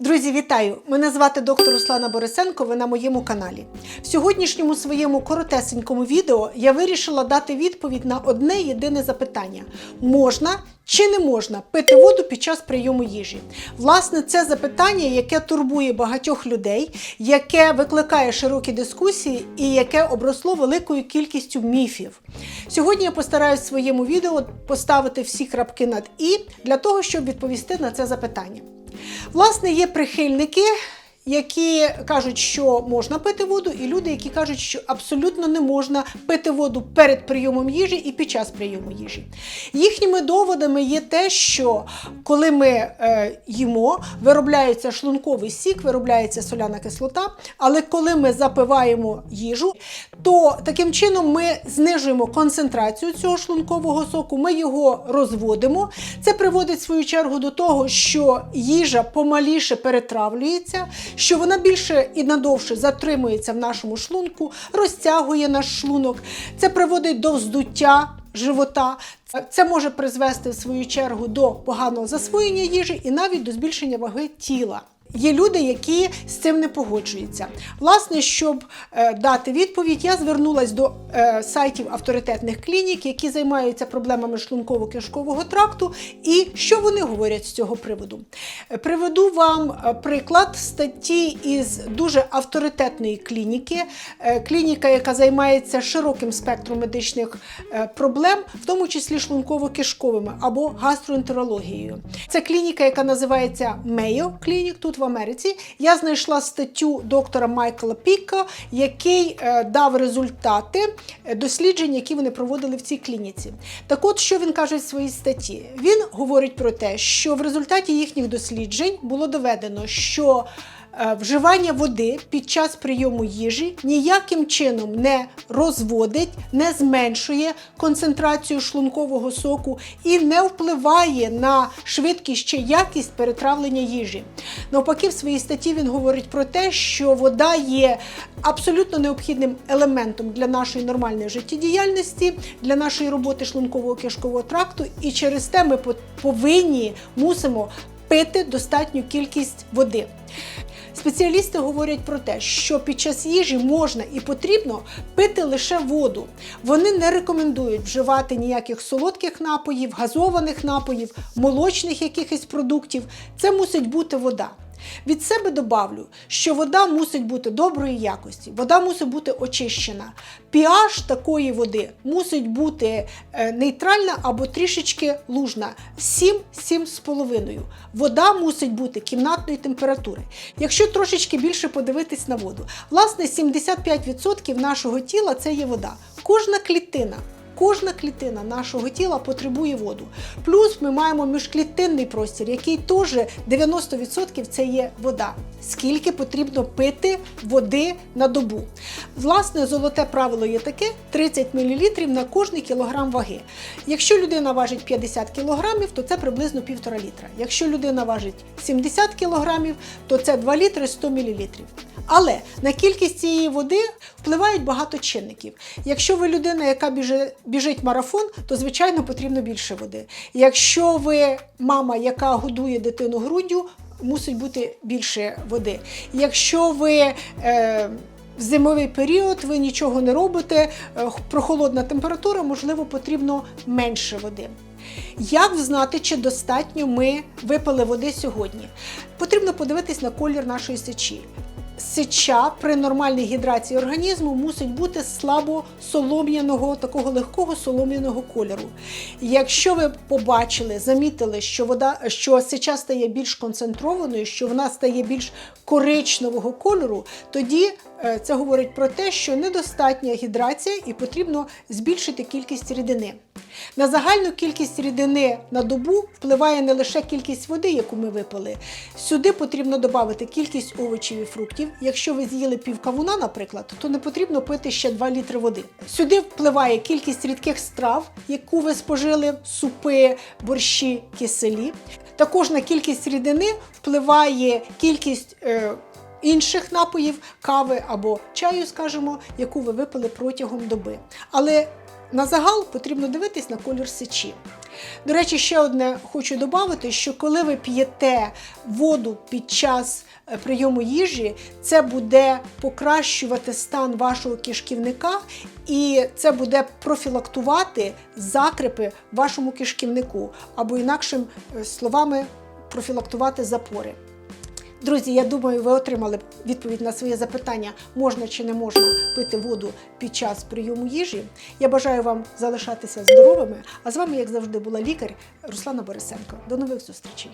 Друзі, вітаю! Мене звати доктор Руслана Борисенко. Ви на моєму каналі. В сьогоднішньому своєму коротесенькому відео я вирішила дати відповідь на одне єдине запитання: можна чи не можна пити воду під час прийому їжі? Власне, це запитання, яке турбує багатьох людей, яке викликає широкі дискусії і яке обросло великою кількістю міфів. Сьогодні я постараюсь в своєму відео поставити всі крапки над і для того, щоб відповісти на це запитання. Власне, є прихильники, які кажуть, що можна пити воду, і люди, які кажуть, що абсолютно не можна пити воду перед прийомом їжі і під час прийому їжі. Їхніми доводами є те, що коли ми е, їмо, виробляється шлунковий сік, виробляється соляна кислота, але коли ми запиваємо їжу, то таким чином ми знижуємо концентрацію цього шлункового соку, ми його розводимо. Це приводить в свою чергу до того, що їжа помаліше перетравлюється, що вона більше і надовше затримується в нашому шлунку, розтягує наш шлунок. Це приводить до вздуття живота. Це може призвести в свою чергу до поганого засвоєння їжі і навіть до збільшення ваги тіла. Є люди, які з цим не погоджуються. Власне, щоб е, дати відповідь, я звернулася до е, сайтів авторитетних клінік, які займаються проблемами шлунково-кишкового тракту, і що вони говорять з цього приводу. Е, Приведу вам е, приклад статті із дуже авторитетної клініки, е, клініка, яка займається широким спектром медичних е, проблем, в тому числі шлунково-кишковими або гастроентерологією. Це клініка, яка називається Mayo Clinic тут в Америці. Я знайшла статтю доктора Майкла Піка, який е, дав результати е, досліджень, які вони проводили в цій клініці. Так от, що він каже в своїй статті? Він говорить про те, що в результаті їхніх досліджень було доведено, що Вживання води під час прийому їжі ніяким чином не розводить, не зменшує концентрацію шлункового соку і не впливає на швидкість чи якість перетравлення їжі. Навпаки, в своїй статті він говорить про те, що вода є абсолютно необхідним елементом для нашої нормальної життєдіяльності, для нашої роботи шлункового кишкового тракту, і через те ми по- повинні мусимо пити достатню кількість води. Спеціалісти говорять про те, що під час їжі можна і потрібно пити лише воду. Вони не рекомендують вживати ніяких солодких напоїв, газованих напоїв, молочних якихось продуктів. Це мусить бути вода. Від себе добавлю, що вода мусить бути доброї якості, вода мусить бути очищена. pH такої води мусить бути е, нейтральна або трішечки лужна 7-7,5. Вода мусить бути кімнатної температури. Якщо трошечки більше подивитись на воду, власне 75% нашого тіла це є вода. Кожна клітина. Кожна клітина нашого тіла потребує воду. Плюс ми маємо міжклітинний простір, який теж 90% це є вода. Скільки потрібно пити води на добу? Власне, золоте правило є таке: 30 мл на кожний кілограм ваги. Якщо людина важить 50 кг, то це приблизно 1,5 літра. Якщо людина важить 70 кг, то це 2 літри 100 мл. Але на кількість цієї води впливають багато чинників. Якщо ви людина, яка біжи- біжить марафон, то звичайно потрібно більше води. Якщо ви мама, яка годує дитину груддю, мусить бути більше води. Якщо ви е, в зимовий період ви нічого не робите, е, прохолодна температура, можливо, потрібно менше води. Як знати, чи достатньо ми випили води сьогодні? Потрібно подивитись на колір нашої сечі. Сеча при нормальній гідрації організму мусить бути слабо солом'яного, такого легкого солом'яного кольору. Якщо ви побачили, замітили, що вода, що сеча стає більш концентрованою, що вона стає більш коричневого кольору, тоді е, це говорить про те, що недостатня гідрація і потрібно збільшити кількість рідини. На загальну кількість рідини на добу впливає не лише кількість води, яку ми випили. Сюди потрібно додати кількість овочів і фруктів. Якщо ви з'їли пів кавуна, наприклад, то не потрібно пити ще 2 літри води. Сюди впливає кількість рідких страв, яку ви спожили, супи, борщі, киселі. Також на кількість рідини впливає кількість. Е, інших напоїв, кави або чаю, скажімо, яку ви випили протягом доби. Але на загал потрібно дивитись на колір сечі. До речі, ще одне хочу додати, що коли ви п'єте воду під час е, прийому їжі, це буде покращувати стан вашого кишківника і це буде профілактувати закрепи вашому кишківнику, або інакшим е, словами, профілактувати запори. Друзі, я думаю, ви отримали відповідь на своє запитання, можна чи не можна пити воду під час прийому їжі. Я бажаю вам залишатися здоровими. А з вами, як завжди, була лікар Руслана Борисенко. До нових зустрічей.